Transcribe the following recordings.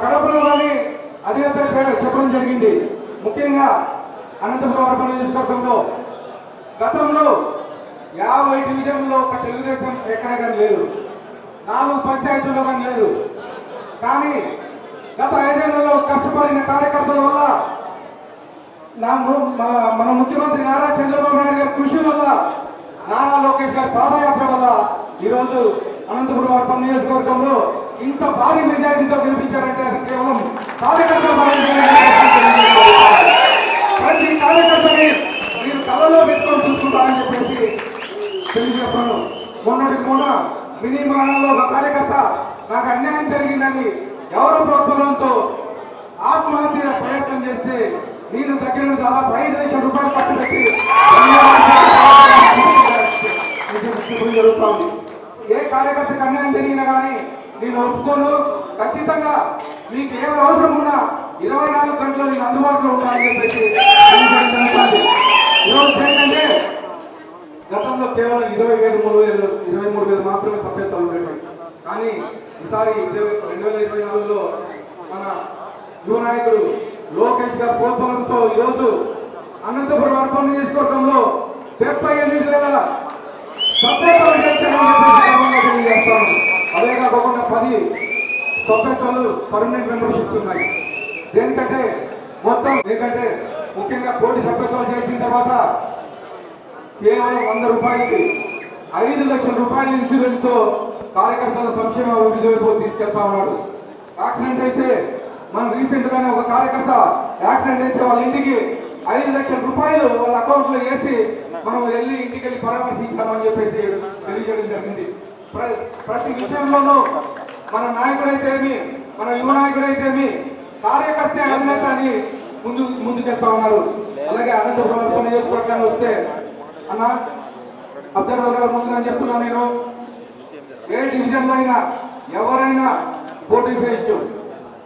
కడపలో కానీ అధినేత చే- చెప్పడం జరిగింది ముఖ్యంగా అనంతపురం అర్బన్ నియోజకవర్గంలో గతంలో యాభై డివిజన్లో ఒక తెలుగుదేశం ఎక్కడ కానీ లేదు నాలుగు పంచాయతీల్లో కానీ లేదు కానీ గత ఐదేళ్ళలో కష్టపడిన కార్యకర్తల వల్ల నా మన ముఖ్యమంత్రి నారా చంద్రబాబు నాయుడు గారి కృషి వల్ల నారా లోకేష్ గారి పాదయాత్ర వల్ల ఈరోజు అనంతపురం అర్పణ నియోజకవర్గంలో ఇంత భారీ మెజారిటీతో గెలిపించారంటే అది కేవలం కార్యకర్తల ప్రతి కార్యకర్తని మీరు కళలో పెట్టుకొని చూసుకుంటారని చెప్పేసి తెలియజేస్తాను మొన్నటి మొన్న మినీ మానంలో ఒక కార్యకర్త నాకు అన్యాయం జరిగిందని ఎవరో ప్రోత్సాహంతో ఆత్మహత్య ప్రయత్నం చేస్తే నేను దగ్గర దాదాపు ఐదు లక్షల రూపాయలు ఖర్చు పెట్టి ఏ కార్యకర్తకు అన్యాయం జరిగినా కానీ నేను ఒప్పుకోను. ఖచ్చితంగా మీకు ఏ అవసరం ఉన్నా ఇరవై నాలుగు గంటలు నేను అందుబాటులో ఉంటానని చెప్పేసి ఈరోజు ఏంటంటే గతంలో కేవలం ఇరవై వేలు మూడు వేలు ఇరవై మూడు వేలు మాత్రమే సభ్యత్వాలు ఉండేవి. కానీ ఈసారి ఇరవై- రెండు వేల ఇరవై నాలుగులో మన యువ నాయకుడు లోకేష్ గారి ప్రోత్సాహంతో ఈరోజు అనంతపురం అర్పణ నియోజకవర్గంలో డెబ్బై ఎనిమిది వేల తెలియజేస్తాను అదే కాకుండా పది సభ్యత్వాలు పర్మనెంట్ మెంబర్షిప్స్ ఉన్నాయి. దేనికంటే మొత్తం ఎందుకంటే ముఖ్యంగా కోటి సభ్యత్వాలు చేసిన తర్వాత కేవలం వంద రూపాయలకి ఐదు లక్షల రూపాయల ఇన్సూరెన్స్తో కార్యకర్తల సంక్షేమ అభివృద్ధి వైపు తీసుకెళ్తా ఉన్నాడు. యాక్సిడెంట్ అయితే మనం రీసెంట్ గానే ఒక కార్యకర్త యాక్సిడెంట్ అయితే వాళ్ళ ఇంటికి ఐదు లక్షల రూపాయలు వాళ్ళ అకౌంట్లో వేసి మనం వెళ్ళి ఇంటికి వెళ్ళి పరామర్శించామని చెప్పేసి తెలియజేయడం జరిగింది. ప్రతి విషయంలోనూ మన నాయకుడైతేమి మన యువనాయకుడైతేమి కార్యకర్త అధినేత అని ముందు ముందుకెళ్తా ఉన్నారు. అలాగే అనంతపురం అర్బన్ నియోజకవర్గాన్ని వస్తే అన్న అబ్జర్వర్ గారు ముందుగా చెప్తున్నాను నేను ఏ డివిజన్లో అయినా ఎవరైనా పోటీ చేయొచ్చు.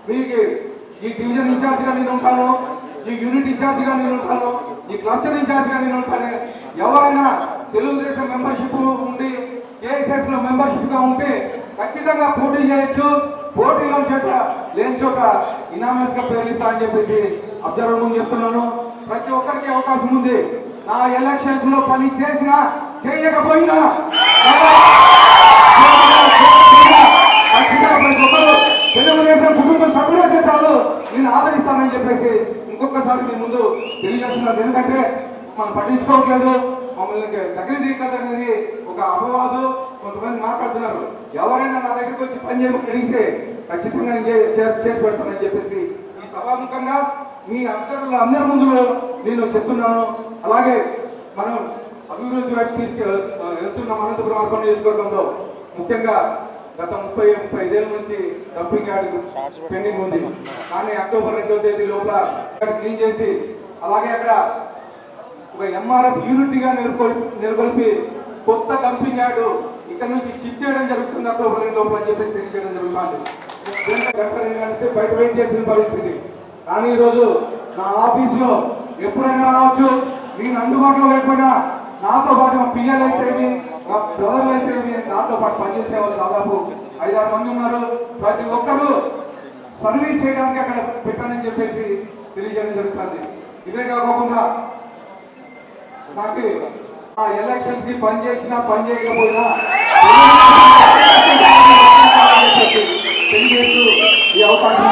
మీకు ఈ డివిజన్ ఇన్ఛార్జిగా నేను ఉంటాను ఈ యూనిట్ ఇన్ఛార్జిగా నేను ఉంటాను ఈ క్లస్టర్ ఇన్ఛార్జిగా నేను ఉంటాను. ఎవరైనా తెలుగుదేశం మెంబర్షిప్ ఉండి కేఎస్ఎస్లో మెంబర్షిప్గా ఉంటే ఖచ్చితంగా పోటీ చేయొచ్చు. పోటీలో చోట లేని చోట ఇనామస్గా పేర్లు అని చెప్పేసి అబ్జర్వర్ ముందు చెప్తున్నాను. ప్రతి ఒక్కరికి అవకాశం ఉంది. నా ఎలక్షన్స్లో పని చేసినా చేయకపోయినా ఖచ్చితంగా ప్రతి ఒక్కరు తెలుగుదేశం కుటుంబ సభ్యులైతే చాలు నేను ఆదరిస్తానని చెప్పేసి ఇంకొకసారి మీ ముందు తెలియజేస్తున్నారు ఎందుకంటే మనం పట్టించుకోవట్లేదు. మమ్మల్ని దగ్గర తీయట్లేదు అనేది ఒక అపవాదు. కొంతమంది మాట్లాడుతున్నారు. ఎవరైనా నా దగ్గరికి వచ్చి పని చేయమని అడిగితే ఖచ్చితంగా చేసి పెడతానని చెప్పేసి ఈ సభాముఖంగా మీ అధికారుల అందరి ముందులో నేను చెప్తున్నాను. అలాగే మనం అభివృద్ధి వైపు తీసుకు వెళ్తున్నాం అనంతపురం అర్పణ నియోజకవర్గంలో. ముఖ్యంగా గత ముప్పై ముప్పై ఐదేళ్ళ నుంచి డంపింగ్ యార్డ్ పెండింగ్ ఉంది. కానీ అక్టోబర్ రెండో తేదీ లోపల క్లీన్ చేసి అలాగే అక్కడ ఒక ఎంఆర్ఎఫ్ యూనిట్గా నెలకొల్ నెలకొల్పి కొత్త కంపెనీ యార్డ్ ఇక్కడ నుంచి షిఫ్ట్ చేయడం జరుగుతుంది అక్టోబర్ రెండు లోపల అని చెప్పేసి తెలియజేయడం జరుగుతుంది. దీంట్లో బయట వెయిట్ చేసిన పరిస్థితి. కానీ ఈరోజు నా ఆఫీసులో ఎప్పుడైనా రావచ్చు నేను అందుబాటులో లేకపోయినా నాతో పాటు మా పిల్లలు అయితేమి మా బ్రదర్లు అయితేమి నాతో పాటు పనిచేసే వాళ్ళు దాదాపు ఐదారు మంది ఉన్నారు. ప్రతి ఒక్కరూ సర్వీస్ చేయడానికి అక్కడ పెట్టానని చెప్పేసి తెలియజేయడం జరుగుతుంది. ఇవే కాకుండా నాకు ఆ ఎలక్షన్స్కి పని చేసినా పని చేయకపోయినా తెలియజేస్తూ ఈ అవకాశం